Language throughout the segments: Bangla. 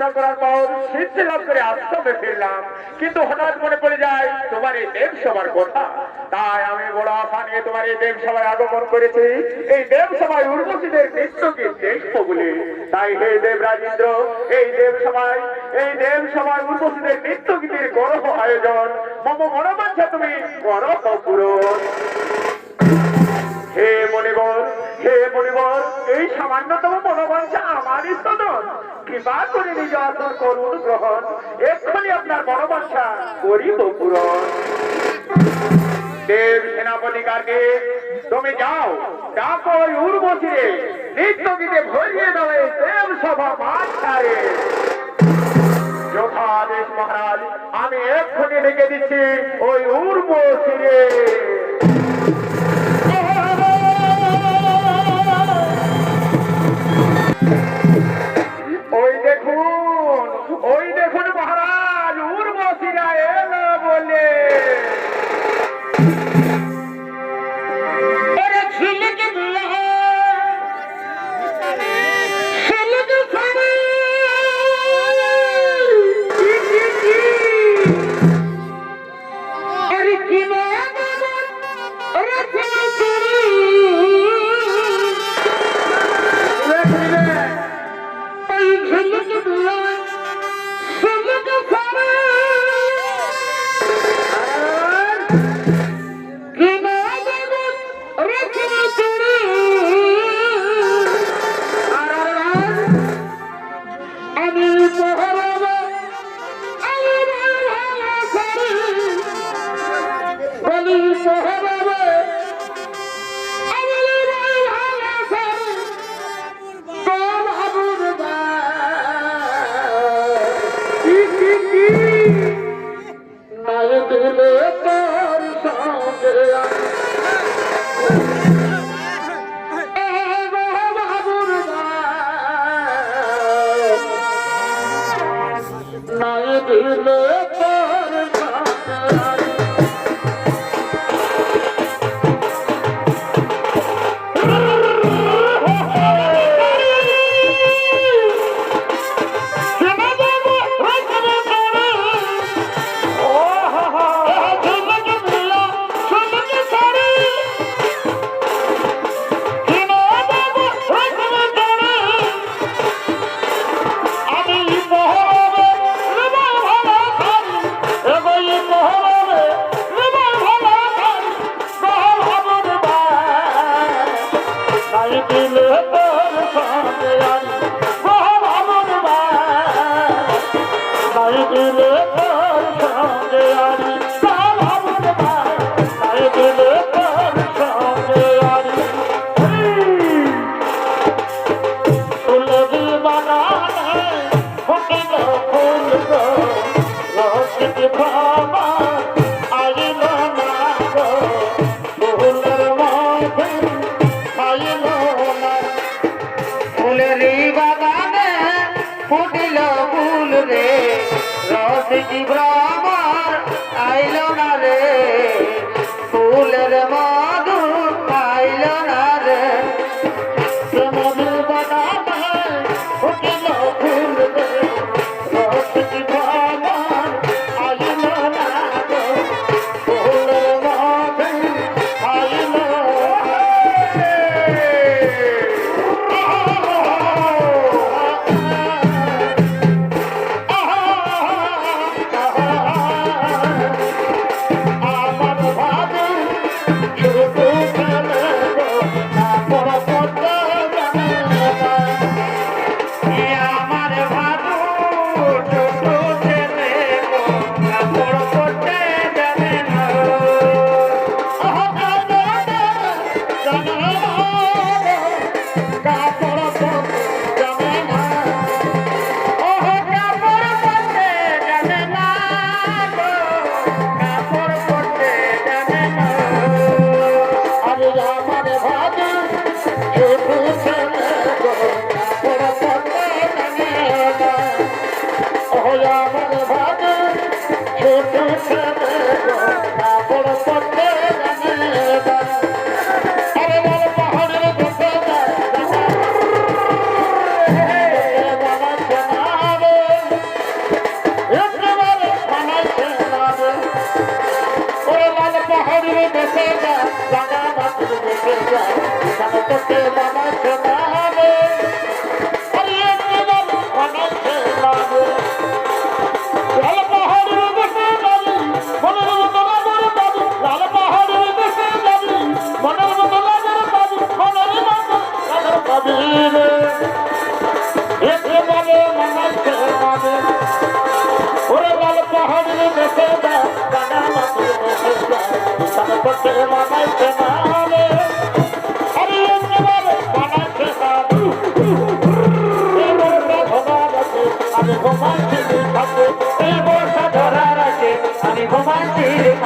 চেষ্টা করার পর সিদ্ধি লাভ করে আশ্রমে ফিরলাম। কিন্তু হঠাৎ মনে পড়ে যায়, তোমার এই দেব সবার কথা। তাই আমি বড় আশা নিয়ে তোমার এই দেব সবাই আগমন করেছি। এই দেব সবাই উর্বশীদের নৃত্যকে দেখব বলে। তাই হে দেব রাজেন্দ্র, এই দেব সবাই এই দেব সবাই উর্বশীদের নৃত্য গীতির গর্ব আয়োজন। মম মনোবাঞ্ছা তুমি গর্ব পুরো। হে বল হে পরিবার, এই সামান্যতম মনোবাঞ্ছা আমারই সদন কৃপা করে নিজ আসন করুন, গ্রহণ। এক্ষুনি আপনার মনোবাঞ্ছা করিব পূরণ। দেব সেনাপতি কাকে তুমি যাও, ডাকো উর্বশী নৃত্য গীতে ভরিয়ে দেওয়া দেব সভা মাছ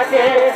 থাকে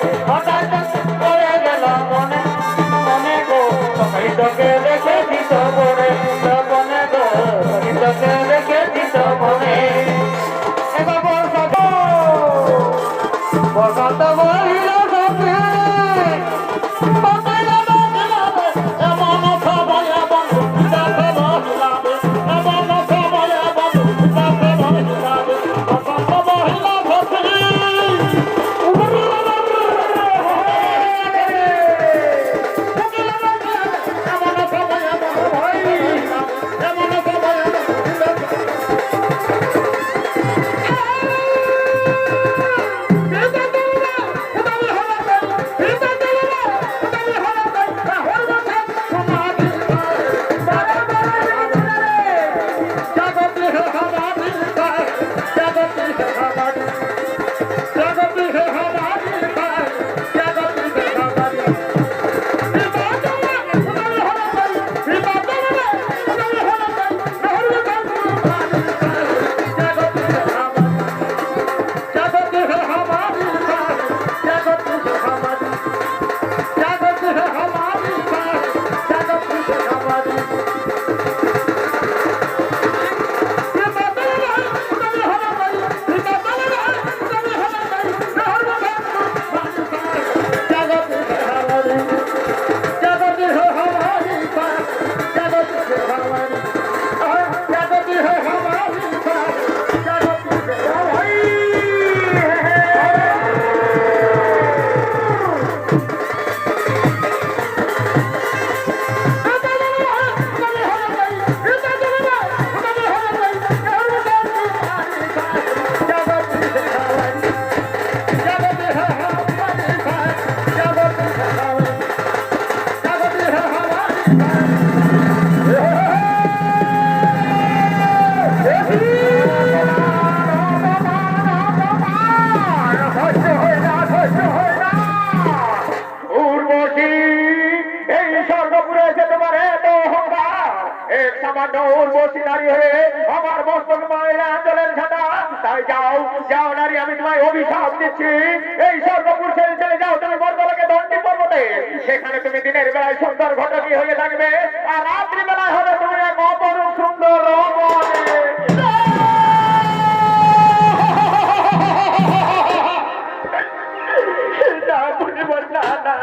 না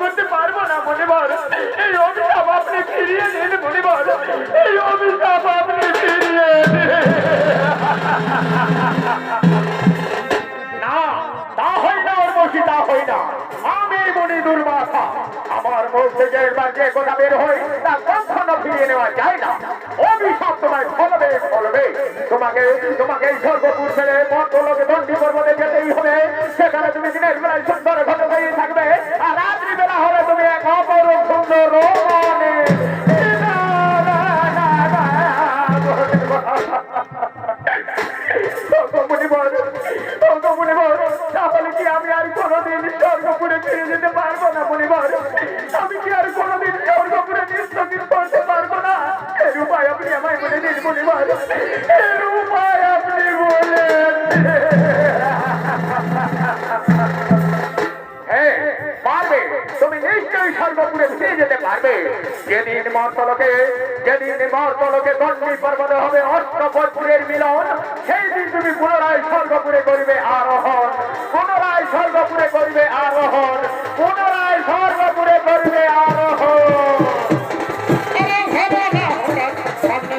করতে পারব না মনিবার এই অভিশাপ আপনি ফিরিয়ে দিন মনিবার এই অভিশাপ আপনি ফিরিয়ে না তা হয় না, ওর বসি তা হয় না। আমি দুর্বাসা আমার মুখ যে একবার যে কথা বের হয়, তা কখনো ফিরিয়ে নেওয়া যায় না। অভিশাপ তোমায় ফলবে ফলবে। তোমাকে তোমাকে এই স্বর্গপুর ছেড়ে মন্ত্রলোকে দণ্ডি পর্বতে যেতেই হবে। সেখানে তুমি দিনের বেলায় সুন্দর ঘটে হয়ে থাকবে। আর রাত্রিবেলা হলে তুমি এক অপরূপ সুন্দর রোমণে মর্তলোকে যেদিন মর্তলোকে দণ্ডি পর্বতে হবে অষ্টপদপুরের মিলন সেই দিন তুমি পুনরায় স্বর্গপুরে করিবে আরোহণ পুনরায় স্বর্গপুরে করিবে আরোহণ পুনরায় স্বর্গপুরে করিবে আরোহণ সামনে